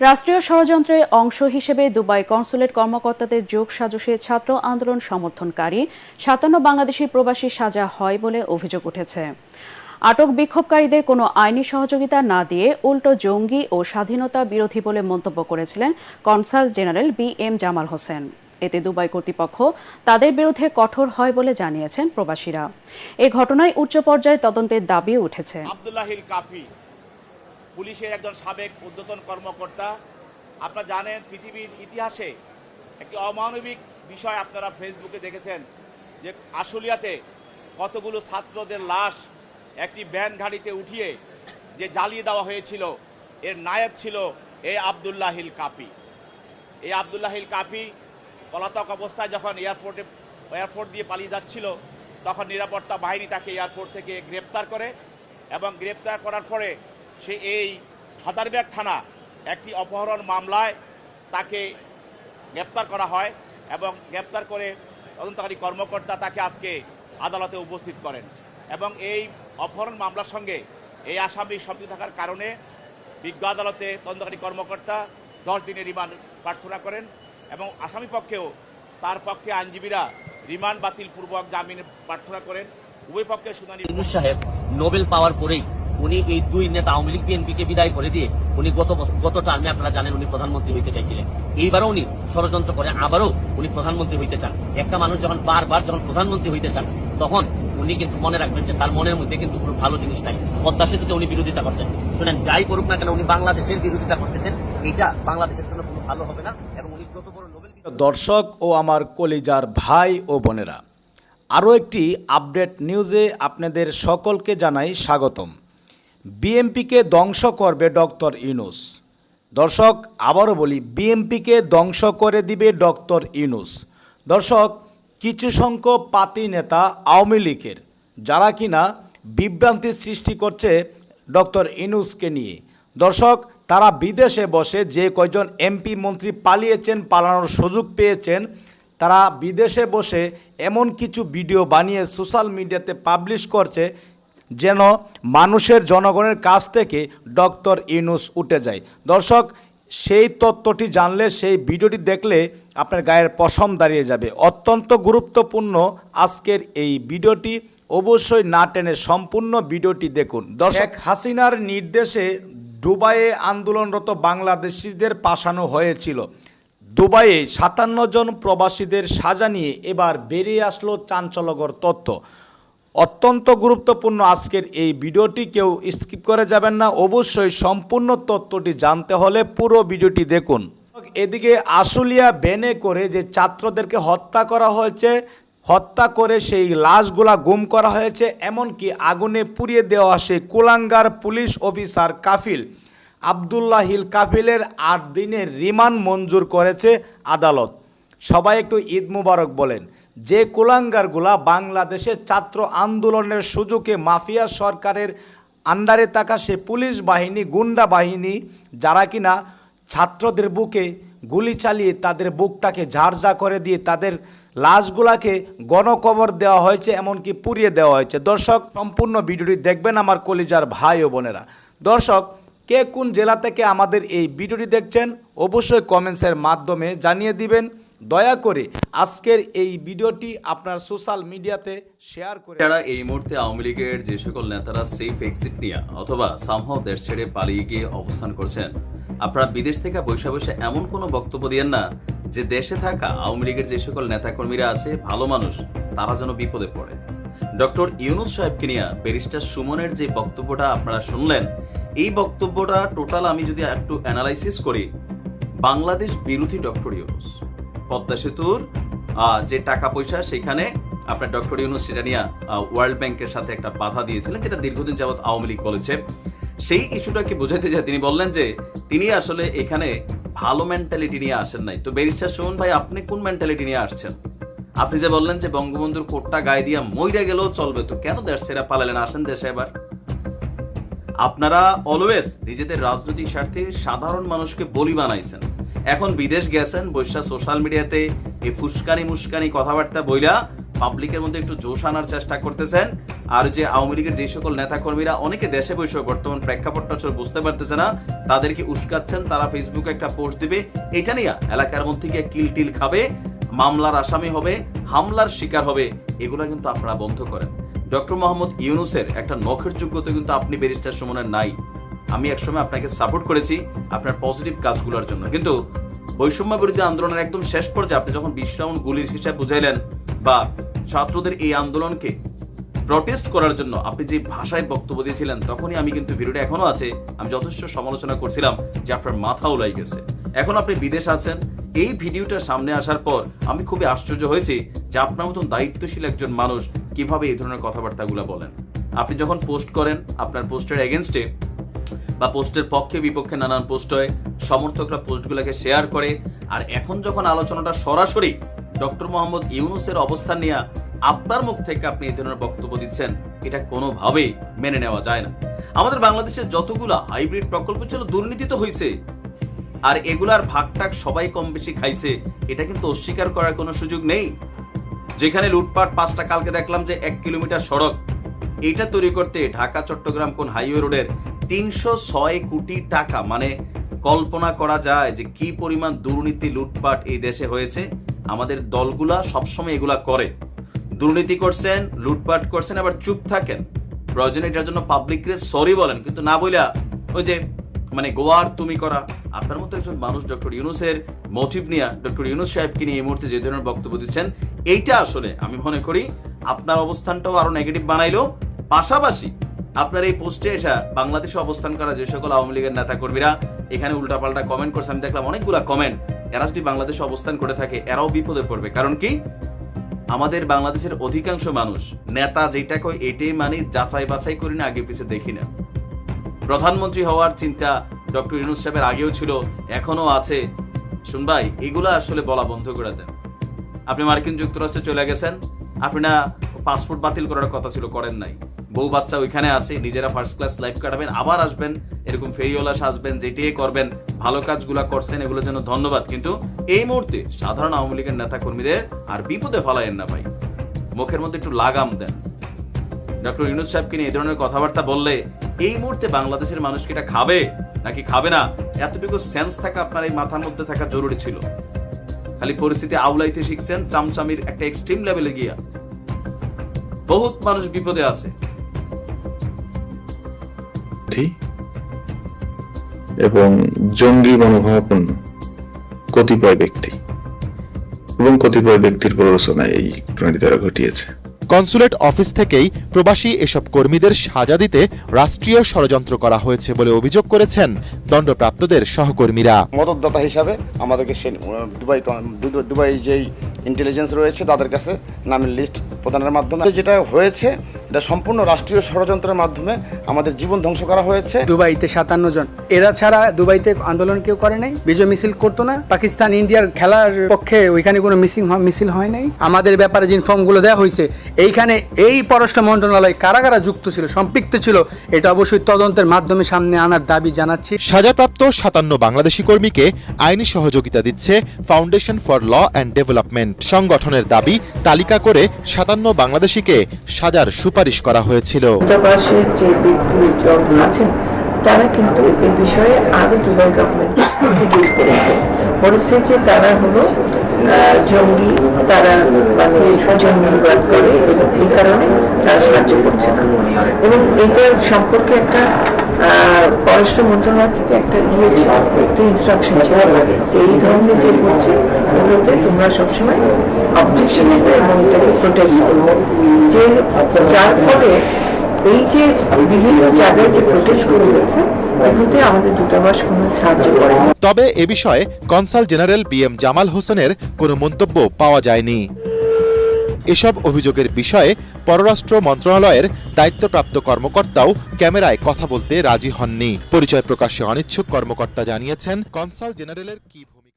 রাষ্ট্রীয় ষড়যন্ত্রের অংশ হিসেবে দুবাই কনসুলেট কর্মকর্তাদের যোগ সাজসে ছাত্র আন্দোলন সমর্থনকারী সাতান্ন বাংলাদেশি প্রবাসী সাজা হয় বলে অভিযোগ উঠেছে। আটক বিক্ষোভকারীদের কোনো আইনি সহযোগিতা না দিয়ে উল্টো জঙ্গি ও স্বাধীনতা বিরোধী বলে মন্তব্য করেছিলেন consul general B M Jamal Hossain. এতে দুবাই কর্তৃপক্ষ তাদের বিরুদ্ধে কঠোর হয় বলে জানিয়েছেন প্রবাসীরা। এ ঘটনায় উচ্চ পর্যায়ে তদন্তের দাবি উঠেছে। পুলিশের একজন সাবেক উদ্যতন কর্মকর্তা। আপনারা জানেন পৃথিবীর ইতিহাসে একটি অমানবিক বিষয় আপনারা ফেসবুকে দেখেছেন, যে আশুলিয়াতে কতগুলো ছাত্রদের লাশ একটি ভ্যান গাড়িতে উঠিয়ে যে জ্বালিয়ে দেওয়া হয়েছিল, এর নায়ক ছিল এ আবদুল্লাহিল কাপি। এই আবদুল্লাহিল কাপি পলাতক অবস্থায় যখন এয়ারপোর্টে, এয়ারপোর্ট দিয়ে পালিয়ে যাচ্ছিল, তখন নিরাপত্তা বাহিনী তাকে এয়ারপোর্ট থেকে গ্রেপ্তার করে এবং গ্রেপ্তার করার পরে সে এই হাজারব্যাগ থানা একটি অপহরণ মামলায় তাকে গ্রেপ্তার করা হয় এবং গ্রেপ্তার করে তদন্তকারী কর্মকর্তা তাকে আজকে আদালতে উপস্থিত করেন এবং এই অপহরণ মামলার সঙ্গে এই আসামি সম্পৃক্ত থাকার কারণে বিজ্ঞ আদালতে তদন্তকারী কর্মকর্তা দশ দিনের রিমান্ড প্রার্থনা করেন এবং আসামি পক্ষেও তার পক্ষে আইনজীবীরা রিমান্ড বাতিল পূর্বক জামিন প্রার্থনা করেন। উভয় পক্ষে শুনানি সাহেব নোবেল পাওয়ার পরেই উনি এই দুই নেতা আওয়ামী লীগ বিএনপিকে বিদায় করে দিয়ে উনি গত গত টার্মে আপনারা জানেন উনি প্রধানমন্ত্রী হইতে চাইছিলেন। এইবারও উনি ষড়যন্ত্র করে, আবারও উনি প্রধানমন্ত্রী হইতে চান। একটা মানুষ যখন বারবার যখন প্রধানমন্ত্রী হইতে চান, তখন উনি কিন্তু মনে রাখবেন যে তার মনের মধ্যে কিন্তু কোনো ভালো জিনিস নাই। পদ্মা সেতুতে উনি বিরোধিতা করছেন। শুনেন, যাই করুক না কেন উনি বাংলাদেশের বিরোধিতা করতেছেন। এটা বাংলাদেশের জন্য কোনো ভালো হবে না এবং উনি যত বড় নোবেল দর্শক ও আমার কলিজার ভাই ও বোনেরা, আরও একটি আপডেট নিউজে আপনাদের সকলকে জানাই স্বাগতম। বিএমপিকে ধ্বংস করবে ডক্টর ইউনুস। দর্শক, আবারও বলি, বিএমপিকে ধ্বংস করে দিবে ডক্টর ইউনুস। দর্শক, কিছু সংখ্যক পাতি নেতা আওয়ামী লীগের, যারা কিনা বিভ্রান্তি সৃষ্টি করছে ডক্টর ইনুসকে নিয়ে। দর্শক, তারা বিদেশে বসে যে কয়জন এমপি মন্ত্রী পালিয়েছেন, পালানোর সুযোগ পেয়েছেন, তারা বিদেশে বসে এমন কিছু ভিডিও বানিয়ে সোশ্যাল মিডিয়াতে পাবলিশ করছে যেন মানুষের জনগণের কাছ থেকে ডক্টর ইউনুস উঠে যায়। দর্শক, সেই তত্ত্বটি জানলে, সেই ভিডিওটি দেখলে আপনার গায়ের পশম দাঁড়িয়ে যাবে। অত্যন্ত গুরুত্বপূর্ণ আজকের এই ভিডিওটি। অবশ্যই না টেনে সম্পূর্ণ ভিডিওটি দেখুন। দর্শক হাসিনার নির্দেশে দুবাইয়ে আন্দোলনরত বাংলাদেশিদের পাশানো হয়েছিল। দুবাইয়ে সাতান্ন জন প্রবাসীদের সাজা নিয়ে এবার বেরিয়ে আসলো চাঞ্চল্যকর তথ্য। অত্যন্ত গুরুত্বপূর্ণ আজকের এই ভিডিওটি। কেউ স্কিপ করে যাবেন না, অবশ্যই সম্পূর্ণ তথ্যটি জানতে হলে পুরো ভিডিওটি দেখুন। এদিকে আশুলিয়া বেনে করে যে ছাত্রদেরকে হত্যা করা হয়েছে, হত্যা করে সেই লাশগুলা গুম করা হয়েছে, এমনকি আগুনে পুড়িয়ে দেওয়া সেই কুলাঙ্গার পুলিশ অফিসার কাফিল আবদুল্লাহিল কাফিলের আট দিনের রিমান্ড মঞ্জুর করেছে আদালত। সবাই একটু ঈদ মুবারক বলেন। যে কুলাঙ্গারগুলা বাংলাদেশে ছাত্র আন্দোলনের সুযোগে মাফিয়া সরকারের আন্ডারে থাকা সে পুলিশ বাহিনী, গুন্ডা বাহিনী, যারা কিনা ছাত্রদের বুকে গুলি চালিয়ে তাদের বুকটাকে ঝাড়ঝা করে দিয়ে তাদের লাশগুলাকে গণকবর দেওয়া হয়েছে, এমনকি পুড়িয়ে দেওয়া হয়েছে। দর্শক, সম্পূর্ণ ভিডিওটি দেখবেন আমার কলিজার ভাই ও বোনেরা। দর্শক, কে কোন জেলা থেকে আমাদের এই ভিডিওটি দেখছেন, অবশ্যই কমেন্টসের মাধ্যমে জানিয়ে দিবেন। দয়া করে আজকের এই ভিডিওটি আপনার সোশ্যাল মিডিয়াতে শেয়ার করে যারা এই মুহূর্তে আওয়ামী লীগের যে সকল নেতারা সেফ এক্সিট নিয়ে অথবা সামহাও দেশ ছেড়ে পালিয়ে গিয়ে অবস্থান করছেন, আপনারা বিদেশ থেকে বৈশা বসে এমন কোনো বক্তব্য দিয়েন না যে দেশে থাকা আওয়ামী লীগের যে সকল নেতাকর্মীরা আছে, ভালো মানুষ, তারা যেন বিপদে পড়ে। ডক্টর ইউনুস সাহেবকে নিয়ে ব্যারিস্টার সুমনের যে বক্তব্যটা আপনারা শুনলেন, এই বক্তব্যটা টোটাল আমি যদি একটু অ্যানালাইসিস করি, বাংলাদেশ বিরোধী ডক্টর ইউনুস। পদ্মা সেতুর যে টাকা পয়সা সেখানে আপনার ডক্টর ইউনুস সেটা নিয়ে ওয়ার্ল্ড ব্যাংকের সাথে একটা বাধা দিয়েছিলেন, যেটা দীর্ঘদিন যাবৎ আওয়ামী লীগ বলেছে। সেই ইস্যুটাকে বোঝাতে যায়, তিনি বললেন যে, তিনি আসলে এখানে ভালো মেন্টালিটি নিয়ে আসেন নাই। তো ব্যারিস্টার সুমন ভাই, আপনি কোন মেন্টালিটি নিয়ে আসছেন? আপনি যে বললেন যে বঙ্গবন্ধুর কোটটা গায়ে দিয়া মইরা গেলেও চলবে, তো কেন দেশ ছেড়ে পালালেন? আসেন দেশে এবার। আপনারা অলওয়েজ নিজেদের রাজনৈতিক স্বার্থে সাধারণ মানুষকে বলি বানাইছেন। এখন বিদেশ গেছেন, বৈশা সোশ্যাল মিডিয়াতে এই ফুসকানি মুস্কানি কথাবার্তা বইলা পাবলিকের মধ্যে একটু জোশ আনার চেষ্টা করতেছেন। আর যে আওয়ামী লীগের যে সকল নেতা কর্মীরা অনেকে দেশে বসে বর্তমান প্রেক্ষাপটটা আসলে বুঝতে পারতেছে না, তাদেরকে উস্কাচ্ছেন, তারা ফেসবুকে একটা পোস্ট দিবে। এটা নিয়ে এলাকার মধ্যে গিয়ে কিল টিল খাবে, মামলার আসামি হবে, হামলার শিকার হবে, এগুলো কিন্তু আপনারা বন্ধ করেন। ডক্টর মোহাম্মদ ইউনুসের একটা নখের যোগ্যতা কিন্তু আপনি ব্যারিস্টার সুমনের নাই। আমি একসময় আপনাকে সাপোর্ট করেছি আপনার পজিটিভ কাজগুলোর জন্য। কিন্তু বৈষম্য বিরোধী আন্দোলনের একদম শেষ পর্যায়ে আপনি যখন বিশ রাউন্ড গুলির হিসাব বুঝাইলেন বা ছাত্রদের এই আন্দোলনকে প্রটেস্ট করার জন্য আপনি যে ভাষায় বক্তব্য দিয়েছিলেন, তখনই আমি কিন্তু ভিডিওটা এখনও আছে, আমি যথেষ্ট সমালোচনা করছিলাম যে আপনার মাথা উলাই গেছে। এখন আপনি বিদেশ আছেন, এই ভিডিওটা সামনে আসার পর আমি খুবই আশ্চর্য হয়েছি যে আপনার মতন দায়িত্বশীল একজন মানুষ কীভাবে এই ধরনের কথাবার্তাগুলো বলেন। আপনি যখন পোস্ট করেন, আপনার পোস্টের এগেনস্টে বা পোস্টের পক্ষে বিপক্ষে নানান পোস্ট হয়, সমর্থকরা পোস্টগুলোকে শেয়ার করে, আর এখন যখন আলোচনাটা সরাসরি ডক্টর মোহাম্মদ ইউনুসের অবস্থান নিয়ে আপনার মুখ থেকে আপনি এই ধরনের বক্তব্য দিচ্ছেন, এটা কোনোভাবেই মেনে নেওয়া যায় না। আমাদের বাংলাদেশের যতগুলা হাইব্রিড প্রকল্প ছিল দুর্নীতি তো হয়েছে আর এগুলার ভাগটাক সবাই কম বেশি খাইছে, এটা কিন্তু অস্বীকার করার কোনো সুযোগ নেই। যেখানে লুটপাট পাঁচটা, কালকে দেখলাম যে এক কিলোমিটার সড়ক, এইটা তৈরি করতে ঢাকা, চট্টগ্রাম কোন হাইওয়ে রোডের তিনশো ছয় কোটি টাকা মানে কল্পনা করা যায় যে কি পরিমাণ দুর্নীতি, লুটপাট এই দেশে হয়েছে। আমাদের দলগুলা সবসময় এগুলা করে। দুর্নীতি করছেন, লুটপাট করছেন, আবার চুপ থাকেন। প্রয়োজনে এটার জন্য পাবলিকরে সরি বলেন, কিন্তু না বইলা ওই যে মানে গোয়ার তুমি করা, আপনার মতো একজন মানুষ ডক্টর ইউনুসের মোটিভ নিয়ে, ডক্টর ইউনুস সাহেবকে নিয়ে এই মুহূর্তে যে ধরনের বক্তব্য দিচ্ছেন, এইটা আসলে আমি মনে করি আপনার অবস্থানটাও আরও নেগেটিভ বানাইলো। পাশাপাশি আপনার এই পোস্টে এসা বাংলাদেশে অবস্থান করা যে সকল আওয়ামী লীগের নেতা কর্মীরা এখানে উল্টাপাল্টা কমেন্ট করছে, আমি দেখলাম অনেকগুলা কমেন্ট এরা যদি বাংলাদেশে অবস্থান করে থাকে, এরাও বিপদে পড়বে। কারণ কি? আমাদের বাংলাদেশের অধিকাংশ মানুষ নেতা যেটা কয়, এটাই মানে যাচাই বাছাই করি না, আগে পিছে দেখি না। প্রধানমন্ত্রী হওয়ার চিন্তা ডক্টর ইউনুস সাহেবের আগেও ছিল এখনও আছে। শুনবাই এগুলো আসলে বলা বন্ধ করে দেন। আপনি মার্কিন যুক্তরাষ্ট্রে চলে গেছেন, আপনি না পাসপোর্ট বাতিল করার কথা ছিল, করেন নাই। বউ বাচ্চা ওইখানে আছে নিজেরা ফার্স্ট ক্লাস লাইফ কাটাবেন, আবার আসবেন, এরকম ফেরিওয়ালা সাজবেন, যেটিয়ে করবেন, ভালো কাজগুলা করছেন, এগুলোর জন্য ধন্যবাদ। কিন্তু এই মুহূর্তে সাধারণ আওয়ামী লীগের নেতা কর্মীদের আর বিপদে ফালায়েন না ভাই। মুখের মধ্যে একটু লাগাম দেন। ডক্টর ইউনুস সাহেবকে নিয়ে এই ধরনের কথাবার্তা বললে এই মুহূর্তে বাংলাদেশের মানুষ কি এটা খাবে, নাকি খাবে না? এতটুকু সেন্স থাকা আপনার এই মাথার মধ্যে থাকা জরুরি ছিল। খালি পরিস্থিতি আউলাইতে শিখছেন, চামচামির একটা এক্সট্রিম লেভেলে গিয়া। বহুত মানুষ বিপদে আছে। এবং জঙ্গি মনোভাবাপন্ন কতিপয় ব্যক্তি এবং কতিপয় ব্যক্তির প্ররোচনায় এই ঘটনাটি তারা ঘটিয়েছে। কনসুলেট অফিস থেকেই প্রবাসী এসব কর্মীদের সাজা দিতে রাষ্ট্রীয় ষড়যন্ত্র করা হয়েছে বলে অভিযোগ করেছেন দণ্ডপ্রাপ্তদের সহকর্মীরা। মদতদাতা হিসাবে আমাদেরকে সে দুবাই দুবাই যেই ইন্টেলিজেন্স রয়েছে তাদের কাছে নামের লিস্ট প্রদানের মাধ্যমে। যেটা হয়েছে এটা সম্পূর্ণ রাষ্ট্রীয় ষড়যন্ত্রের মাধ্যমে আমাদের জীবন ধ্বংস করা হয়েছে। দুবাইতে সাতান্ন জন। এরা ছাড়া দুবাইতে আন্দোলন কেউ করে নাই বিজয় মিছিল করতো না। পাকিস্তান ইন্ডিয়ার খেলার পক্ষে ওইখানে কোনো মিসিং মিছিল হয় নাই। আমাদের ব্যাপারে যে ইনফর্মগুলো দেওয়া হয়েছে এইখানে এই পররাষ্ট্র মন্ত্রণালয় কারা কারা যুক্ত ছিল সম্পৃক্ত ছিল এটা অবশ্যই তদন্তের মাধ্যমে সামনে আনার দাবি জানাচ্ছি। সাজাপ্রাপ্ত সাতান্ন বাংলাদেশি কর্মীকে আইনি সহযোগিতা দিচ্ছে foundation for law and development সংগঠনের দাবি তালিকা করে সাতান্ন বাংলাদেশিকে সাজার সুপারিশ করা হয়েছিল। দূতাবাসের যে আছেন তারা কিন্তু এই বিষয়ে আগে দুবাই গভর্নমেন্ট ইনস্টিটিউট করেছে। বলেছে যে তারা হলো জঙ্গি, তারা মানে জঙ্গিবাদ করে এবং এই কারণে তারা সাহায্য করছে না। এবং এটার সম্পর্কে একটা পররাষ্ট্র মন্ত্রণালয় থেকে একটা ইয়ে একটা ইনস্ট্রাকশন ছিল যে এই ধরনের যে হচ্ছে, এগুলোতে তোমরা সবসময় অবজেকশন নেবে এবং এটাকে প্রোটেস্ট করব। যে যার ফলে এই যে বিভিন্ন জায়গায় যে প্রোটেস্ট করে গেছে তবে এ বিষয়ে consul general B M Jamal হোসেনের কোনো মন্তব্য পাওয়া যায়নি। এসব অভিযোগের বিষয়ে পররাষ্ট্র মন্ত্রণালয়ের দায়িত্বপ্রাপ্ত কর্মকর্তাও ক্যামেরায় কথা বলতে রাজি হননি। পরিচয় প্রকাশে অনিচ্ছুক কর্মকর্তা জানিয়েছেন, কনসাল জেনারেলের কি